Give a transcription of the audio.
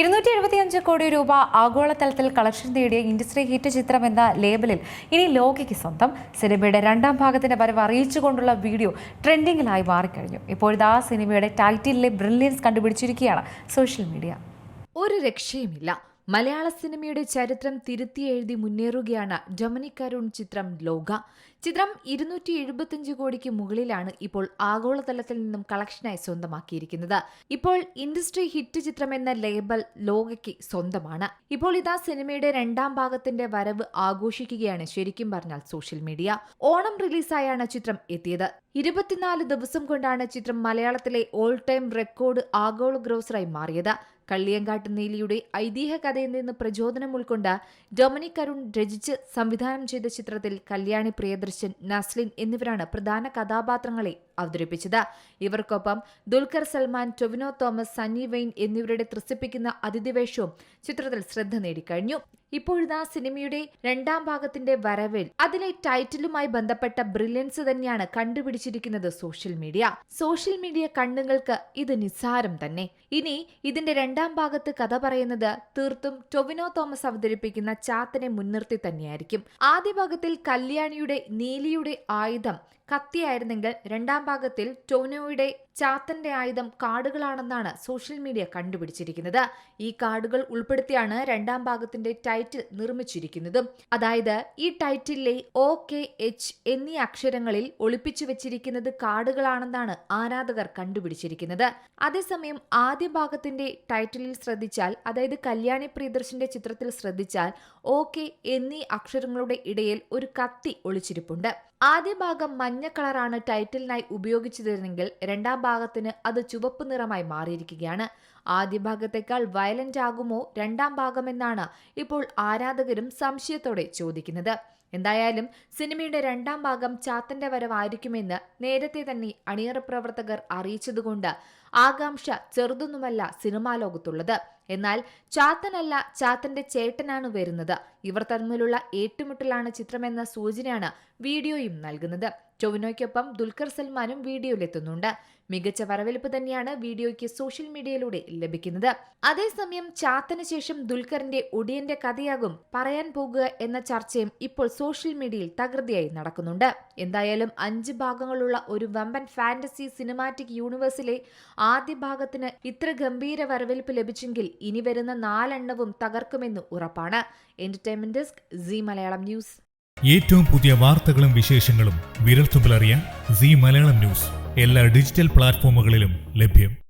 ഇരുന്നൂറ്റി എഴുപത്തിയഞ്ച് കോടി രൂപ ആഗോളതലത്തിൽ കളക്ഷൻ നേടിയ ഇൻഡസ്ട്രി ഹിറ്റ് ചിത്രം എന്ന ലേബലിൽ ഇനി ലോകയ്ക്ക് സ്വന്തം. സിനിമയുടെ രണ്ടാം ഭാഗത്തിന്റെ വരവ് അറിയിച്ചുകൊണ്ടുള്ള വീഡിയോ ട്രെൻഡിങ്ങിലായി മാറിക്കഴിഞ്ഞു. ഇപ്പോഴത്തെ ആ സിനിമയുടെ ടൈറ്റിലെ ബ്രില്യൻസ് കണ്ടുപിടിച്ചിരിക്കുകയാണ് സോഷ്യൽ മീഡിയ. ഒരു രക്ഷയുമില്ല. മലയാള സിനിമയുടെ ചരിത്രം തിരുത്തി എഴുതി മുന്നേറുകയാണ് ഡൊമിനിക് അരുൺ ചിത്രം ലോക. ചിത്രം ഇരുന്നൂറ്റി എഴുപത്തിയഞ്ച് കോടിക്ക് മുകളിലാണ് ഇപ്പോൾ ആഗോളതലത്തിൽ നിന്നും കളക്ഷനായി സ്വന്തമാക്കിയിരിക്കുന്നത്. ഇപ്പോൾ ഇൻഡസ്ട്രി ഹിറ്റ് ചിത്രം എന്ന ലേബൽ ലോകയ്ക്ക് സ്വന്തമാണ്. ഇപ്പോൾ ഇതാ സിനിമയുടെ രണ്ടാം ഭാഗത്തിന്റെ വരവ് ആഘോഷിക്കുകയാണ് ശരിക്കും പറഞ്ഞാൽ സോഷ്യൽ മീഡിയ. ഓണം റിലീസായാണ് ചിത്രം എത്തിയത്. ഇരുപത്തിനാല് ദിവസം കൊണ്ടാണ് ചിത്രം മലയാളത്തിലെ ഓൾ ടൈം റെക്കോർഡ് ആഗോള ഗ്രോസറായി മാറിയത്. കള്ളിയങ്കാട്ട് നീലിയുടെ ഐതിഹ്യ കഥയിൽ നിന്ന് പ്രചോദനം ഉൾക്കൊണ്ട ഡൊമിനിക് അരുൺ രചിച്ച് സംവിധാനം ചെയ്ത ചിത്രത്തിൽ കല്യാണി പ്രിയദർശൻ നസ്ലിൻ എന്നിവരാണ് പ്രധാന കഥാപാത്രങ്ങളെ അവതരിപ്പിച്ചത്. ഇവർക്കൊപ്പം ദുൽഖർ സൽമാൻ ടൊവിനോ തോമസ് സണ്ണി വെയിൻ എന്നിവരുടെ ത്രസിപ്പിക്കുന്ന അതിഥിവേഷവും ചിത്രത്തിൽ ശ്രദ്ധ നേടിക്കഴിഞ്ഞു. ഇപ്പോഴിതാ സിനിമയുടെ രണ്ടാം ഭാഗത്തിന്റെ വരവിൽ അതിലെ ടൈറ്റിലുമായി ബന്ധപ്പെട്ട ബ്രില്യൻസ് തന്നെയാണ് കണ്ടുപിടിച്ചിരിക്കുന്നത് സോഷ്യൽ മീഡിയ. സോഷ്യൽ മീഡിയ കണ്ണുകൾക്ക് ഇത് നിസ്സാരം തന്നെ. ഇനി ഇതിന്റെ രണ്ടാം ഭാഗത്ത് കഥ പറയുന്നത് തീർത്തും ടൊവിനോ തോമസ് അവതരിപ്പിക്കുന്ന ചാത്തനെ മുൻനിർത്തി തന്നെയായിരിക്കും. ആദ്യ ഭാഗത്തിൽ കല്യാണിയുടെ നീലിയുടെ ആയുധം കത്തിയായിരുന്നെങ്കിൽ രണ്ടാം ഭാഗത്തിൽ ടൊവിനോയുടെ ചാത്തന്റെ ആയുധം കാർഡുകളാണെന്നാണ് സോഷ്യൽ മീഡിയ കണ്ടുപിടിച്ചിരിക്കുന്നത്. ഈ കാർഡുകൾ ഉൾപ്പെടുത്തിയാണ് രണ്ടാം ഭാഗത്തിന്റെ ടൈറ്റിൽ നിർമ്മിച്ചിരിക്കുന്നതും. അതായത് ഈ ടൈറ്റിലെ ഒ കെ എച്ച് എന്നീ അക്ഷരങ്ങളിൽ ഒളിപ്പിച്ചു വെച്ചിരിക്കുന്നത് കാർഡുകളാണെന്നാണ് ആരാധകർ കണ്ടുപിടിച്ചിരിക്കുന്നത്. അതേസമയം ആദ്യ ഭാഗത്തിന്റെ ടൈറ്റിലിൽ ശ്രദ്ധിച്ചാൽ അതായത് കല്യാണി പ്രിയദർശന്റെ ചിത്രത്തിൽ ശ്രദ്ധിച്ചാൽ ഒ കെ എന്നീ അക്ഷരങ്ങളുടെ ഇടയിൽ ഒരു കത്തി ഒളിച്ചിരിപ്പുണ്ട്. ആദ്യ ഭാഗം മഞ്ഞ കളറാണ് ടൈറ്റിലിനായി ഉപയോഗിച്ചതെങ്കിൽ രണ്ടാം ഭാഗത്തിന് അത് ചുവപ്പ് നിറമായി മാറിയിരിക്കുകയാണ്. ആദ്യ ഭാഗത്തേക്കാൾ വയലന്റ് ആകുമോ രണ്ടാം ഭാഗമെന്നാണ് ഇപ്പോൾ ആരാധകരും സംശയത്തോടെ ചോദിക്കുന്നത്. എന്തായാലും സിനിമയുടെ രണ്ടാം ഭാഗം ചാത്തന്റെ വരവായിരിക്കുമെന്ന് നേരത്തെ തന്നെ അണിയറ പ്രവർത്തകർ അറിയിച്ചതുകൊണ്ട് ആകാംക്ഷ ചെറുതൊന്നുമല്ല സിനിമാ ലോകത്തുള്ളത്. എന്നാൽ ചാത്തനല്ല ചാത്തന്റെ ചേട്ടനാണ് വരുന്നത്. ഇവർ തമ്മിലുള്ള ഏറ്റുമുട്ടലാണ് ചിത്രമെന്ന സൂചനയാണ് വീഡിയോയും നൽകുന്നത്. ടൊവിനോയ്ക്കൊപ്പം ദുൽഖർ സൽമാനും വീഡിയോയിലെത്തുന്നുണ്ട്. മികച്ച വരവേൽപ്പ് തന്നെയാണ് വീഡിയോയ്ക്ക് സോഷ്യൽ മീഡിയയിലൂടെ ലഭിക്കുന്നത്. അതേസമയം ചാത്തന് ശേഷം ദുൽഖറിന്റെ ഒടിയന്റെ കഥയാകും പറയാൻ പോകുക എന്ന ചർച്ചയും ഇപ്പോൾ സോഷ്യൽ മീഡിയയിൽ തകൃതിയായി നടക്കുന്നുണ്ട്. എന്തായാലും അഞ്ച് ഭാഗങ്ങളുള്ള ഒരു വമ്പൻ ഫാന്റസി സിനിമാറ്റിക് യൂണിവേഴ്സിലെ ആദ്യ ഭാഗത്തിന് ഇത്ര ഗംഭീര വരവേൽപ്പ് ലഭിച്ചെങ്കിൽ ഇനി വരുന്ന നാലെണ്ണവും തകർക്കുമെന്ന് ഉറപ്പാണ്. Entertainment desk Zee Malayalam news. ഏറ്റവും പുതിയ വാർത്തകളും വിശേഷങ്ങളും വിരൽത്തുമ്പിലറിയാൻ സി മലയാളം ന്യൂസ്. എല്ലാ ഡിജിറ്റൽ പ്ലാറ്റ്ഫോമുകളിലും ലഭ്യം.